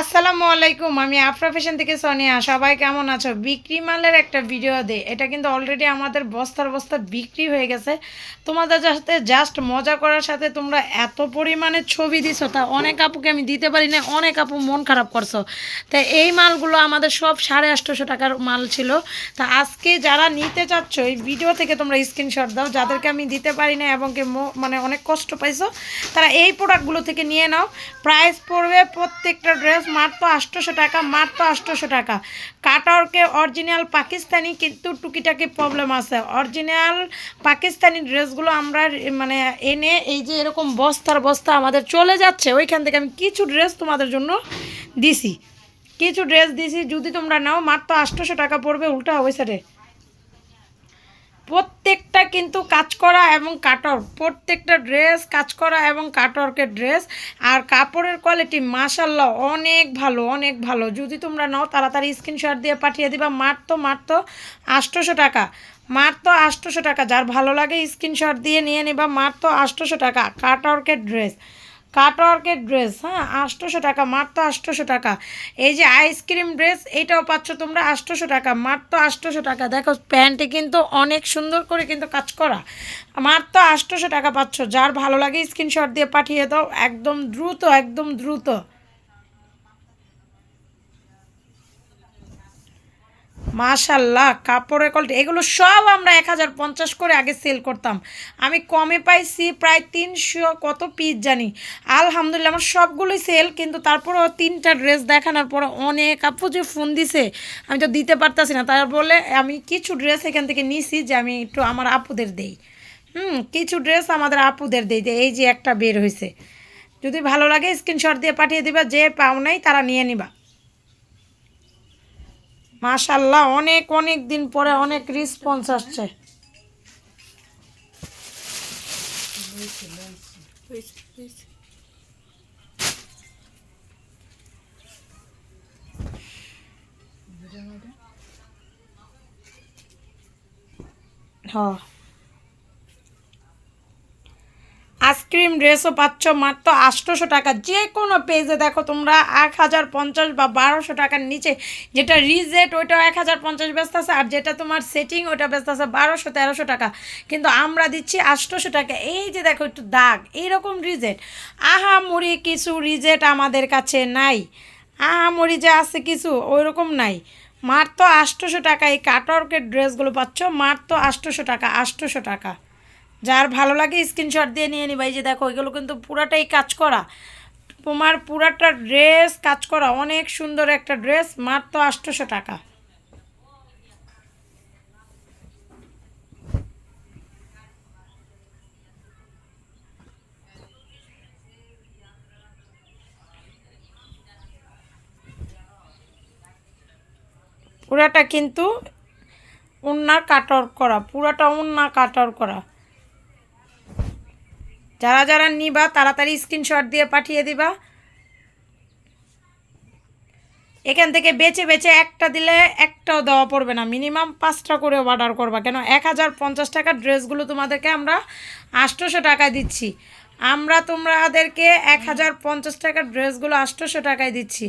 আসসালামু আলাইকুম, আমি আফরা ফ্যাশন থেকে সোনিয়া। সবাই কেমন আছো? বিক্রি মালের একটা ভিডিও দে। এটা কিন্তু অলরেডি আমাদের বস্তার বস্তা বিক্রি হয়ে গেছে। তোমাদের সাথে জাস্ট মজা করার সাথে তোমরা এত পরিমাণে ছবি দিছো, তা অনেক আপুকে আমি দিতে পারি না অনেক আপু মন খারাপ করছ। তা এই মালগুলো আমাদের সব সাড়ে আটশোশো টাকার মাল ছিল। তা আজকে যারা নিতে চাচ্ছ, এই ভিডিও থেকে তোমরা স্ক্রিনশট দাও। যাদেরকে আমি দিতে পারি না এবং মানে অনেক কষ্ট পাইছো, তারা এই প্রোডাক্টগুলো থেকে নিয়ে নাও। প্রাইস পড়বে প্রত্যেকটা ড্রেস মাত্র আটশোশো টাকা, মাত্র আটশোশো টাকা। কাটরকে অরিজিনাল পাকিস্তানি কিন্তু টুকিটাকি প্রবলেম আছে। অরিজিনাল পাকিস্তানি ড্রেসগুলো আমরা মানে এনে এই যে এরকম বস্তার বস্তা আমাদের চলে যাচ্ছে, ওইখান থেকে আমি কিছু ড্রেস তোমাদের জন্য দিছি। কিছু ড্রেস দিছি, যদি তোমরা নাও, মাত্র আটশোশো টাকা পড়বে, উল্টা ওই সাইডে প্রত্যেকটা কিন্তু কাজ করা এবং কাটর, প্রত্যেকটা ড্রেস কাজ করা এবং কাটওয়ার্কের ড্রেস আর কাপড়ের কোয়ালিটি মাশাল্লাহ অনেক ভালো অনেক ভালো। যদি তোমরা নাও, তাড়াতাড়ি স্ক্রিনশট দিয়ে পাঠিয়ে দিবা। মাত্র মাত্র আটশোশো টাকা। মাত্র আটশোশো টাকা। যার ভালো লাগে স্ক্রিনশট দিয়ে নিয়ে নিবা। মাত্র আটশোশো টাকা। কাটওয়ার্কের ড্রেস কাটওয়ার্কের ড্রেস হ্যাঁ? আটশোশো টাকা, মাত্র আটশোশো টাকা। এই যে আইসক্রিম ড্রেস এইটাও পাচ্ছ তোমরা আটশোশো টাকা, মাত্র আটশোশো টাকা। দেখো, প্যান্টে কিন্তু অনেক সুন্দর করে কিন্তু কাজ করা। মাত্র আটশোশো টাকা পাচ্ছ। যার ভালো লাগে স্ক্রিনশট দিয়ে পাঠিয়ে দাও। একদম দ্রুত একদম দ্রুত। মাশাল্লাহ, কাপড়ের কোয়ালিটি এগুলো সব আমরা এক হাজার পঞ্চাশ করে আগে সেল করতাম। আমি কমে পাইছি প্রায় তিনশো কত পিস জানি। আলহামদুলিল্লাহ আমার সবগুলোই সেল কিন্তু তারপরেও তিনটা ড্রেস দেখানোর পরে অনেক আপু যে ফোন দিছে, আমি তো দিতে পারতাছি না। তার বলে আমি কিছু ড্রেস এখান থেকে নিছি যে আমি একটু আমার আপুদের দেই। হুম, কিছু ড্রেস আমাদের আপুদের দেই এই যে একটা বের হয়েছে যদি ভালো লাগে স্ক্রিনশট দিয়ে পাঠিয়ে দিবা, যে পাও নাই তারা নিয়ে নিবা। মাশাল্লাহ অনেক অনেক দিন পরে অনেক রেসপন্স আসছে। হ্যাঁ। আইসক্রিম, ড্রেসও পাচ্ছ মাত্র আটশোশো টাকা। যে কোনো পেজে দেখো তোমরা এক হাজার পঞ্চাশ বা বারোশো টাকার নিচে যেটা রিজেট ওইটাও এক হাজার পঞ্চাশ ব্যস্ত আছে, আর যেটা তোমার সেটিং ওইটা ব্যস্ত আছে বারোশো তেরোশো টাকা। কিন্তু আমরা দিচ্ছি আটশোশো টাকা। এই যে দেখো একটু দাগ, এইরকম রিজেট আহামরি কিছু রিজেট আমাদের কাছে নাই। আহামরি যে আছে কিছু, ওইরকম নাই। মাত্র আটশোশো টাকা এই কাটওয়ার্কের ড্রেসগুলো পাচ্ছ, মাত্র আটশোশো টাকা আটশোশো টাকা। যার ভালো লাগে স্ক্রিনশট দিয়ে নিয়ে নিবা। এই যে দেখো, এগুলো কিন্তু পুরাটাই কাজ করা। তোমার পুরাটা ড্রেস কাজ করা। অনেক সুন্দর একটা ড্রেস মাত্র আটশোশো টাকা। পুরাটা কিন্তু উন্না কাটর করা, পুরাটা উন্না কাটর করা। যারা যারা নিবা, তাড়াতাড়ি স্ক্রিনশট দিয়ে পাঠিয়ে দিবা। এখান থেকে বেছে বেছে একটা দিলে একটাও দেওয়া পড়বে না। মিনিমাম পাঁচটা করে অর্ডার করবা। কেন? এক হাজার পঞ্চাশ টাকার ড্রেসগুলো তোমাদেরকে আমরা আটশোশো টাকায় দিচ্ছি। আমরা তোমাদেরকে এক হাজার পঞ্চাশ টাকার ড্রেসগুলো আটশোশো টাকায় দিচ্ছি।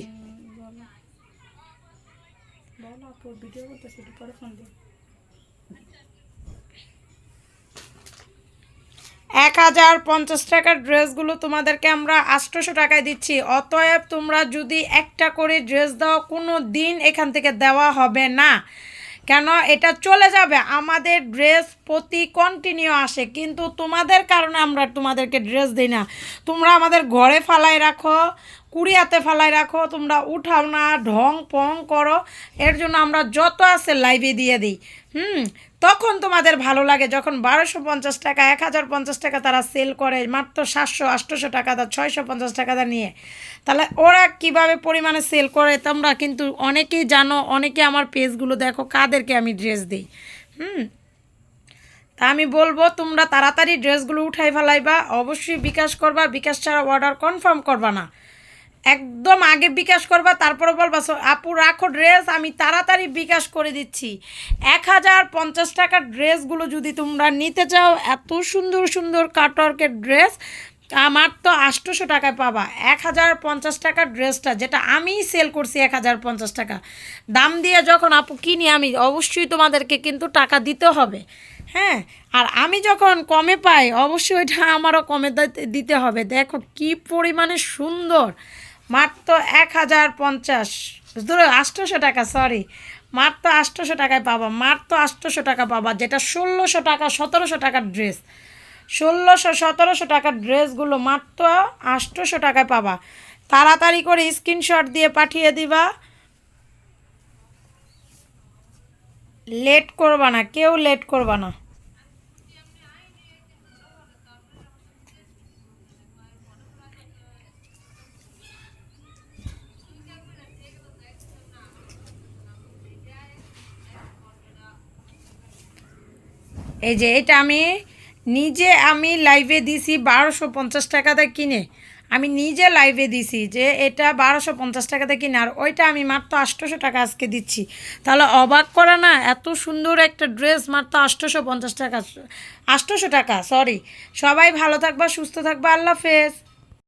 এক হাজার পঞ্চাশ টাকার ড্রেসগুলো তোমাদেরকে আমরা আটশোশো টাকায় দিচ্ছি। অতএব তোমরা যদি একটা করে ড্রেস দাও, কোনো দিন এখান থেকে দেওয়া হবে না। কেন? এটা চলে যাবে। আমাদের ড্রেস প্রতি কন্টিনিউ আসে। কিন্তু তোমাদের কারণে আমরা তোমাদেরকে ড্রেস দিই না। তোমরা আমাদের ঘরে ফালাই রাখো। কুড়িয়াতে ফালাই রাখো, তোমরা উঠাও না, ঢং পং করো। এর জন্য আমরা যত আছে লাইভে দিয়ে দিই। হুম, তখন তোমাদের ভালো লাগে। যখন বারোশো পঞ্চাশ টাকা, এক হাজার পঞ্চাশ টাকা তারা সেল করে, মাত্র সাতশো আটশোশো টাকা দা, ছয়শো পঞ্চাশ টাকা দা নিয়ে। তাহলে ওরা কীভাবে পরিমাণে সেল করে, তোমরা কিন্তু অনেকেই জানো, অনেকে আমার পেজগুলো দেখো, কাদেরকে আমি ড্রেস দিই। হুম, তা আমি বলব, তোমরা তাড়াতাড়ি ড্রেসগুলো উঠাই ফেলাইবা। অবশ্যই বিকাশ করবা, বিকাশ ছাড়া অর্ডার কনফার্ম করবা না। একদম আগে বিকাশ করবা, তারপরে বলবা, "সো- আপু, রাখো ড্রেস, আমি তাড়াতাড়ি বিকাশ করে দিচ্ছি। এক হাজার পঞ্চাশ টাকার ড্রেসগুলো যদি তোমরা নিতে চাও, এত সুন্দর সুন্দর কাটওয়ার্কের ড্রেস, আমার তো আটশোশো টাকায় পাবা। এক হাজার পঞ্চাশ টাকার ড্রেসটা, যেটা আমিই সেল করছি এক হাজার পঞ্চাশ টাকা। দাম দিয়ে যখন আপু কিনি, আমি অবশ্যই তোমাদেরকে কিন্তু টাকা দিতে হবে। হ্যাঁ? আর আমি যখন কমে পাই, অবশ্যই ওইটা আমারও কমে দিতে হবে। দেখো কি পরিমাণে সুন্দর। মাত্র এক হাজার পঞ্চাশ। ধরো আটশোশো টাকা সরি মাত্র আটশোশো টাকায় পাবা, মাত্র আটশোশো টাকা পাবা, যেটা ষোলোশো টাকা, সতেরোশো টাকার ড্রেস ষোলোশো, সতেরোশো টাকার ড্রেসগুলো মাত্র আটশোশো টাকায় পাবা। তাড়াতাড়ি করে স্ক্রিনশট দিয়ে পাঠিয়ে দিবা। লেট করবা না, কেউ লেট করবা না। এই যে, এটা আমি নিজে আমি লাইভে দিছি বারোশো পঞ্চাশ টাকাতে কিনে। আমি নিজে লাইভে দিছি যে, এটা বারোশো পঞ্চাশ টাকাতে কিনে, আর ওইটা আমি মাত্র আটশোশো টাকা আজকে দিচ্ছি। তাহলে অবাক করা না, এত সুন্দর একটা ড্রেস মাত্র আটশোশো পঞ্চাশ টাকা, আটশোশো টাকা সরি সবাই ভালো থাকবা, সুস্থ থাকবা, আল্লাহ হাফেজ।